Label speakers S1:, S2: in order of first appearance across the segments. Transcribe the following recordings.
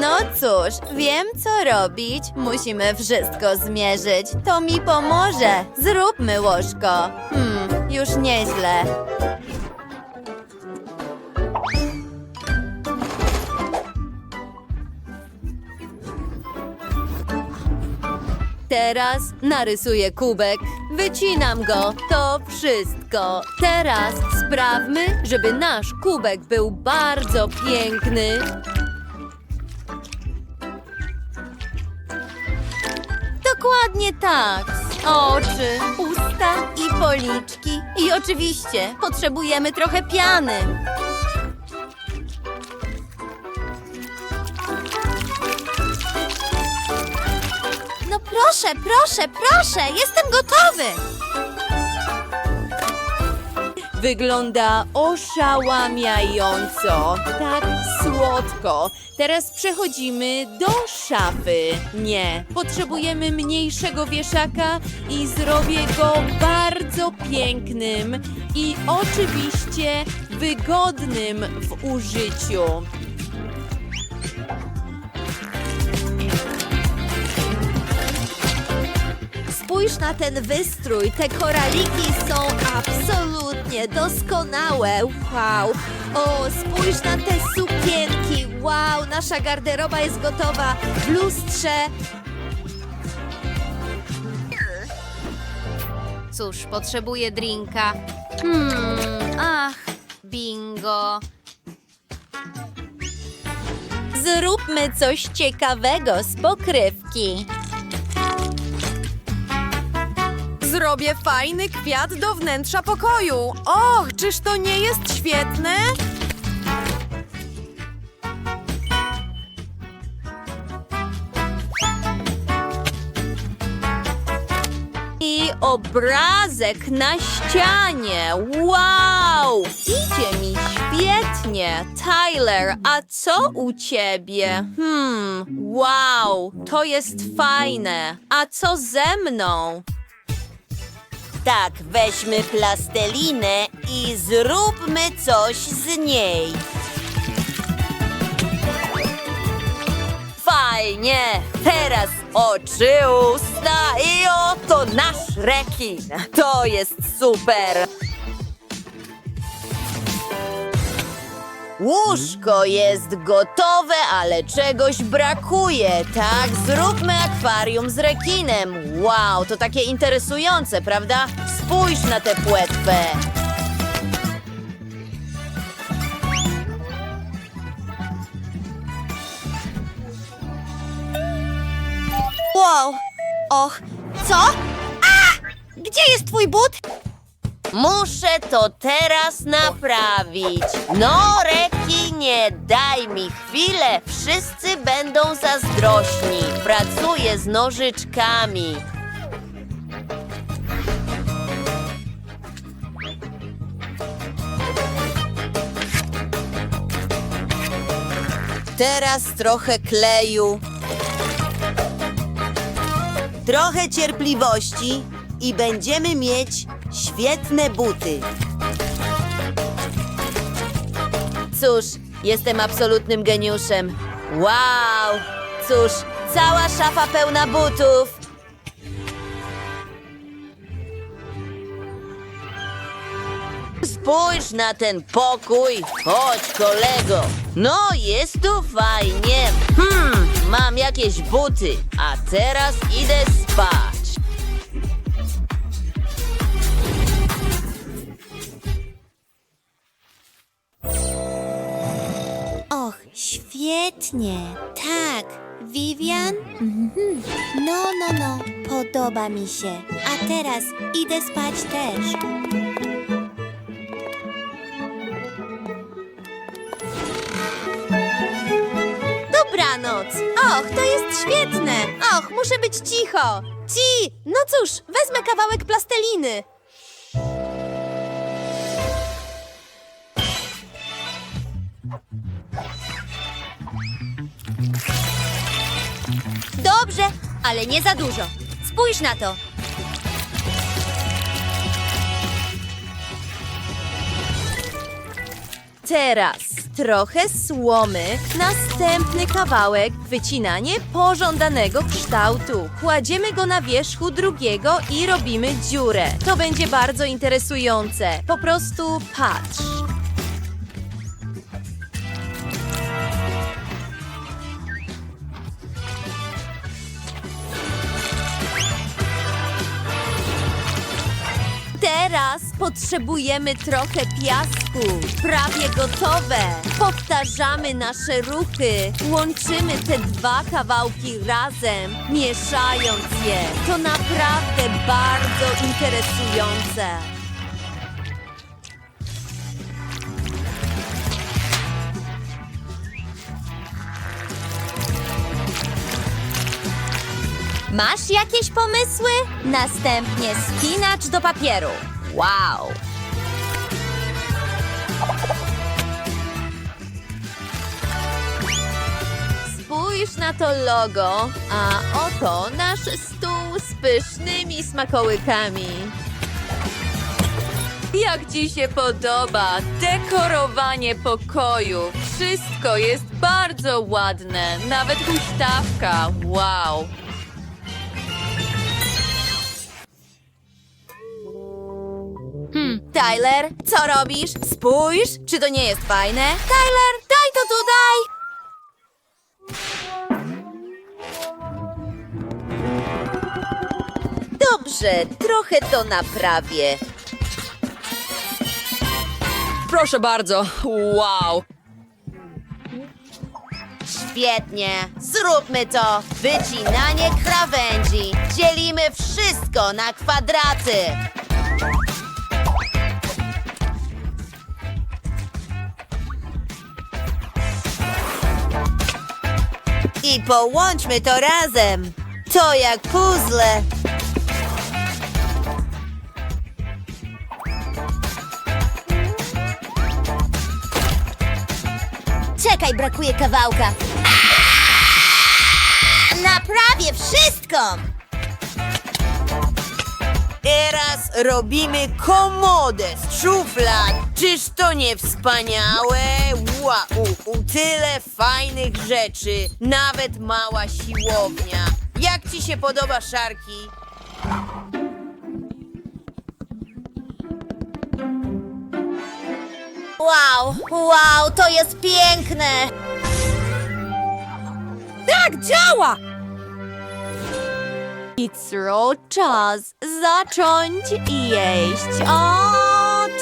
S1: no cóż, wiem co robić. Musimy wszystko zmierzyć. To mi pomoże. Zróbmy łożko. Hmm, już nieźle. Teraz narysuję kubek. Wycinam go. To wszystko. Teraz sprawmy, żeby nasz kubek był bardzo piękny. Dokładnie tak. Oczy, usta i policzki. I oczywiście potrzebujemy trochę piany. No proszę, proszę, proszę, jestem gotowy. Wygląda oszałamiająco. Tak słodko. Teraz przechodzimy do szafy. Nie, potrzebujemy mniejszego wieszaka i zrobię go bardzo pięknym i oczywiście wygodnym w użyciu. Spójrz na ten wystrój. Te koraliki są absolutnie doskonałe. Wow. O, spójrz na te sukienki. Wow, nasza garderoba jest gotowa. W lustrze. Cóż, potrzebuję drinka. Hmm, ach, bingo. Zróbmy coś ciekawego z pokrywki.
S2: Zrobię fajny kwiat do wnętrza pokoju. Och, czyż to nie jest świetne?
S1: I obrazek na ścianie. Wow! Idzie mi świetnie. Tyler, a co u ciebie? Hmm, wow, to jest fajne. A co ze mną?
S3: Tak, weźmy plastelinę i zróbmy coś z niej. Fajnie! Teraz oczy, usta i oto nasz rekin. To jest super! Łóżko jest gotowe, ale czegoś brakuje. Tak, zróbmy akwarium z rekinem. Wow, to takie interesujące, prawda? Spójrz na tę płetwę.
S1: Wow! Och, co? A! Gdzie jest twój but?
S3: Muszę to teraz naprawić. No, rekinie, daj mi chwilę. Wszyscy będą zazdrośni. Pracuję z nożyczkami. Teraz trochę kleju. Trochę cierpliwości i będziemy mieć świetne buty.
S1: Cóż, jestem absolutnym geniuszem. Wow! Cóż, cała szafa pełna butów.
S3: Spójrz na ten pokój. Chodź, kolego. No, jest tu fajnie. Hmm, mam jakieś buty, a teraz idę spać.
S4: Świetnie. Tak, Vivian? Mhm. No, no, no, podoba mi się. A teraz idę spać też.
S1: Dobranoc. Och, to jest świetne. Och, muszę być cicho. Ci, no cóż, wezmę kawałek plasteliny. Dobrze, ale nie za dużo. Spójrz na to. Teraz trochę słomy, następny kawałek, wycinanie pożądanego kształtu. Kładziemy go na wierzchu drugiego i robimy dziurę. To będzie bardzo interesujące. Po prostu patrz. Teraz potrzebujemy trochę piasku. Prawie gotowe. Powtarzamy nasze ruchy. Łączymy te dwa kawałki razem, mieszając je. To naprawdę bardzo interesujące. Masz jakieś pomysły? Następnie spinacz do papieru. Wow! Spójrz na to logo, a oto nasz stół z pysznymi smakołykami. Jak ci się podoba dekorowanie pokoju? Wszystko jest bardzo ładne, nawet huśtawka. Wow! Tyler, co robisz? Spójrz, czy to nie jest fajne? Tyler, daj to tutaj! Dobrze, trochę to naprawię.
S2: Proszę bardzo. Wow.
S3: Świetnie, zróbmy to. Wycinanie krawędzi. Dzielimy wszystko na kwadraty. I połączmy to razem. To jak puzzle.
S4: Czekaj, brakuje kawałka. Naprawię wszystko!
S3: Teraz robimy komodę z szuflad. Czyż to nie wspaniałe? Wow, tyle fajnych rzeczy. Nawet mała siłownia. Jak ci się podoba, Szarki?
S4: Wow, wow, to jest piękne!
S2: Tak działa!
S1: It's czas zacząć jeść. O,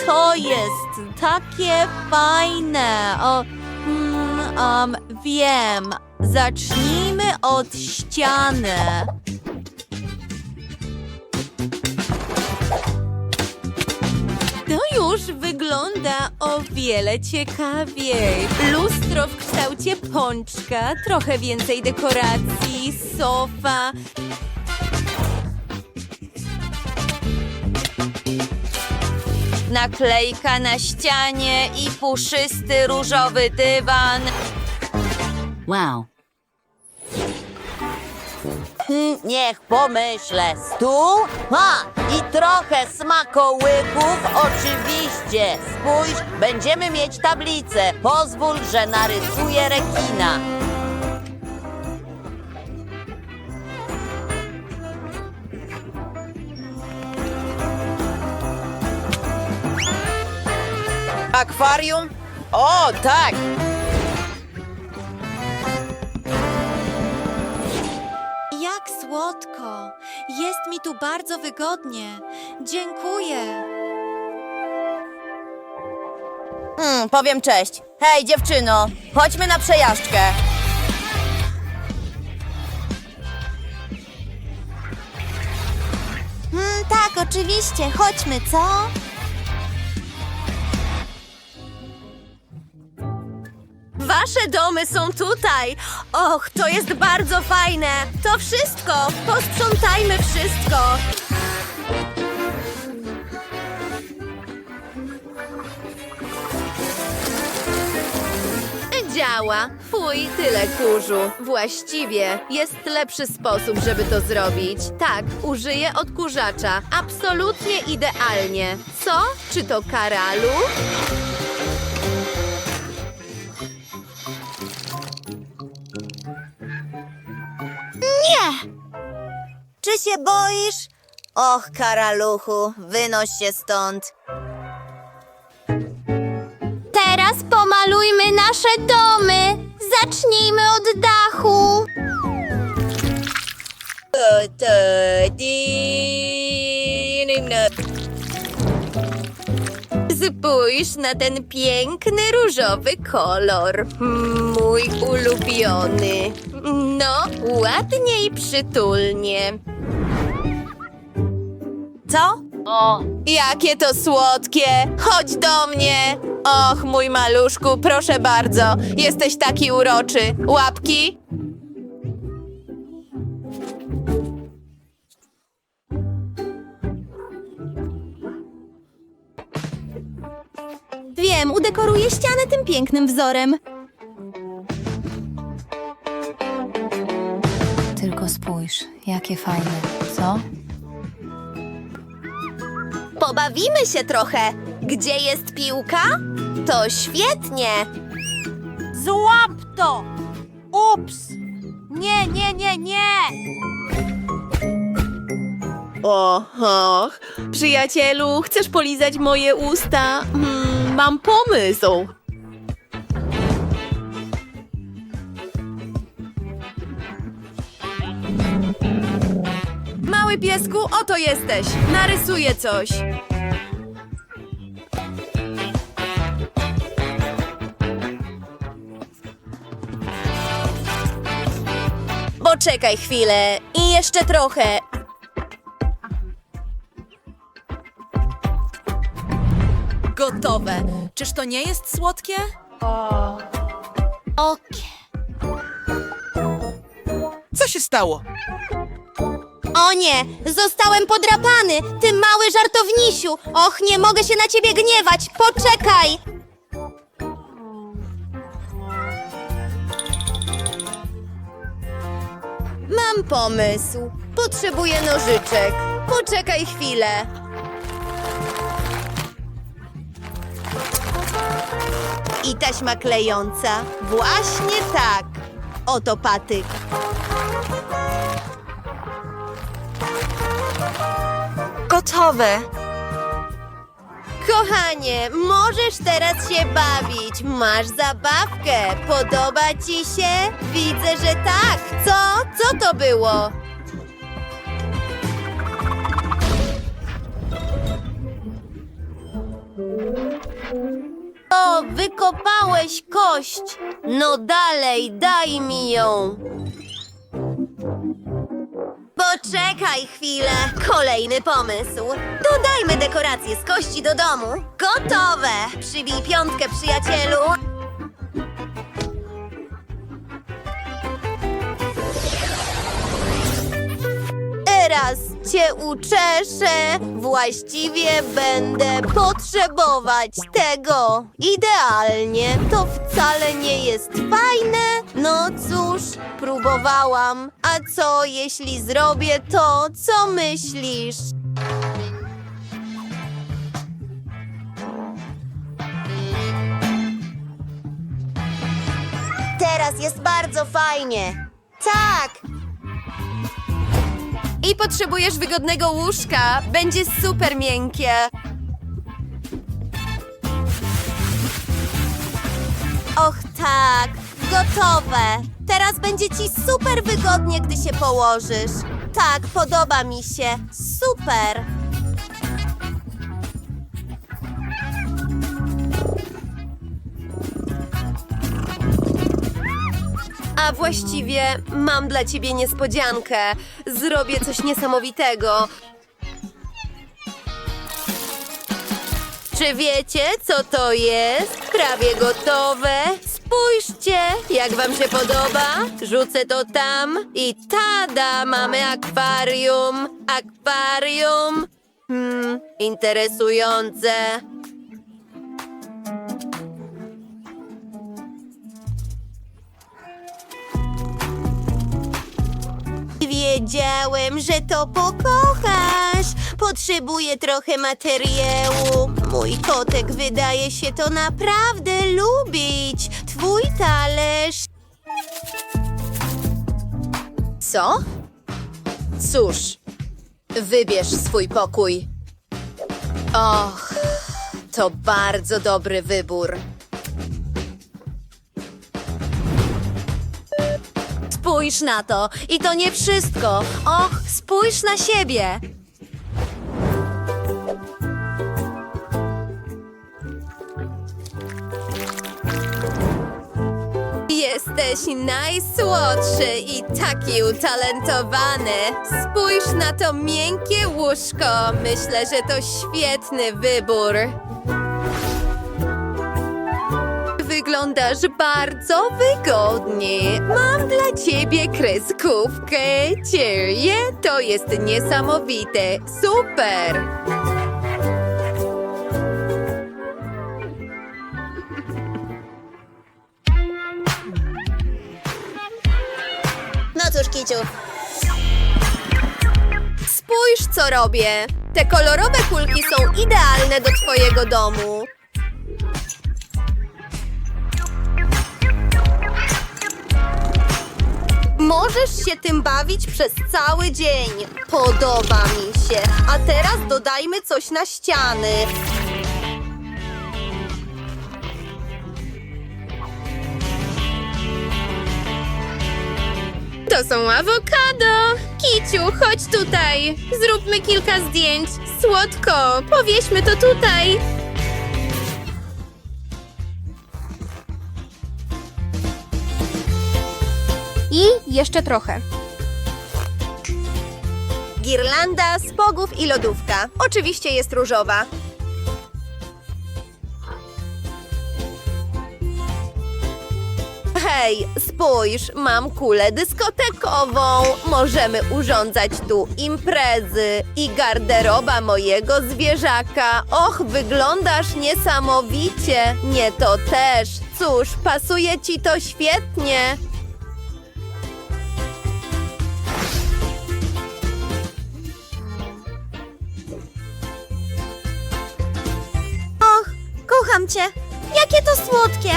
S1: to jest takie fajne. O, mm, um, wiem. Zacznijmy od ściany. To już wygląda o wiele ciekawiej. Lustro w kształcie pączka, trochę więcej dekoracji, sofa, naklejka na ścianie i puszysty różowy dywan.
S5: Wow.
S3: Hm, Niech pomyślę. Stół? Ha! I trochę smakołyków, oczywiście. Spójrz, będziemy mieć tablicę. Pozwól, że narysuję rekina. Akwarium? O, tak!
S1: Jak słodko! Jest mi tu bardzo wygodnie. Dziękuję.
S3: Hmm, powiem cześć. Hej, dziewczyno, chodźmy na przejażdżkę.
S4: Mm, tak, oczywiście, chodźmy, co?
S1: Wasze domy są tutaj. Och, to jest bardzo fajne. To wszystko. Posprzątajmy wszystko. Działa. Fuj, tyle kurzu. Właściwie jest lepszy sposób, żeby to zrobić. Tak, użyję odkurzacza. Absolutnie idealnie. Co? Czy to karalu?
S3: Czy się boisz? Och, karaluchu, wynoś się stąd.
S4: Teraz pomalujmy nasze domy. Zacznijmy od dachu.
S1: Spójrz na ten piękny różowy kolor. Mój ulubiony. No, ładnie i przytulnie.
S3: Co?
S2: Jakie to słodkie! Chodź do mnie! Och, mój maluszku, proszę bardzo. Jesteś taki uroczy. Łapki?
S4: Wiem, udekoruję ścianę tym pięknym wzorem.
S5: Tylko spójrz, jakie fajne, co?
S1: Pobawimy się trochę. Gdzie jest piłka? To świetnie.
S3: Złap to! Ups! Nie, nie, nie, nie!
S2: Och, przyjacielu, chcesz polizać moje usta? Hmm, mam pomysł. Mały piesku, oto jesteś. Narysuję coś.
S3: Poczekaj chwilę i jeszcze trochę.
S2: Gotowe. Czyż to nie jest słodkie?
S4: Okej.
S6: Co się stało?
S4: O nie, zostałem podrapany, ty mały żartownisiu. Och, nie mogę się na ciebie gniewać. Poczekaj.
S1: Mam pomysł. Potrzebuję nożyczek. Poczekaj chwilę. I taśma klejąca. Właśnie tak. Oto patyk.
S2: Gotowe.
S1: Kochanie, możesz teraz się bawić. Masz zabawkę. Podoba ci się? Widzę, że tak. Co? Co to było? O, wykopałeś kość. No dalej, daj mi ją. Poczekaj chwilę. Kolejny pomysł. Dodajmy dekoracje z kości do domu. Gotowe. Przybij piątkę, przyjacielu. Teraz cię uczeszę. Właściwie będę potrzebować tego. Idealnie. To wcale nie jest fajne. No cóż, próbowałam. A co jeśli zrobię to, co myślisz? Teraz jest bardzo fajnie. Tak,
S2: I potrzebujesz wygodnego łóżka. Będzie super miękkie.
S1: Och tak, gotowe. Teraz będzie ci super wygodnie, gdy się położysz. Tak, podoba mi się. Super.
S2: A właściwie mam dla ciebie niespodziankę. Zrobię coś niesamowitego.
S1: Czy wiecie, co to jest? Prawie gotowe. Spójrzcie, jak wam się podoba. Rzucę to tam i tada, mamy akwarium. Akwarium. Hmm, interesujące. Wiedziałem, że to pokochasz. Potrzebuję trochę materiału. Mój kotek wydaje się to naprawdę lubić. Twój talerz.
S3: Co? Cóż, Wybierz swój pokój. Och, to bardzo dobry wybór.
S1: Spójrz na to. I to nie wszystko. Och, spójrz na siebie. Jesteś najsłodszy i taki utalentowany. Spójrz na to miękkie łóżko. Myślę, że to świetny wybór. Wyglądasz bardzo wygodnie. Mam dla ciebie kreskówkę. Cierie, to jest niesamowite. Super!
S3: No cóż, Kiciu,
S1: Spójrz, co robię. Te kolorowe kulki są idealne do twojego domu. Możesz się tym bawić przez cały dzień. Podoba mi się. A teraz dodajmy coś na ściany.
S2: To są awokado! Kiciu, chodź tutaj! Zróbmy kilka zdjęć. Słodko, powieśmy to tutaj.
S1: I jeszcze trochę. Girlanda z pogów i lodówka. Oczywiście jest różowa. Hej, spójrz, mam kulę dyskotekową. Możemy urządzać tu imprezy i garderoba mojego zwierzaka. Och, wyglądasz niesamowicie. Nie to też. Cóż, pasuje ci to świetnie. Jakie to słodkie.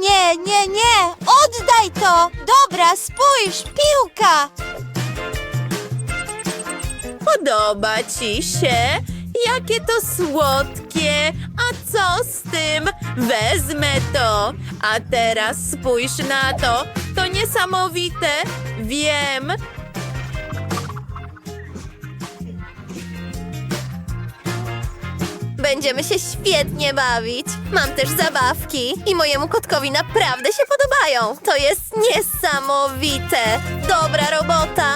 S4: Nie, nie, nie! Oddaj to! Dobra, spójrz, piłka!
S1: Podoba ci się? Jakie to słodkie! A co z tym? Wezmę to! A teraz spójrz na to! To niesamowite! Wiem! Będziemy się świetnie bawić. Mam też zabawki i mojemu kotkowi naprawdę się podobają. To jest niesamowite. Dobra robota.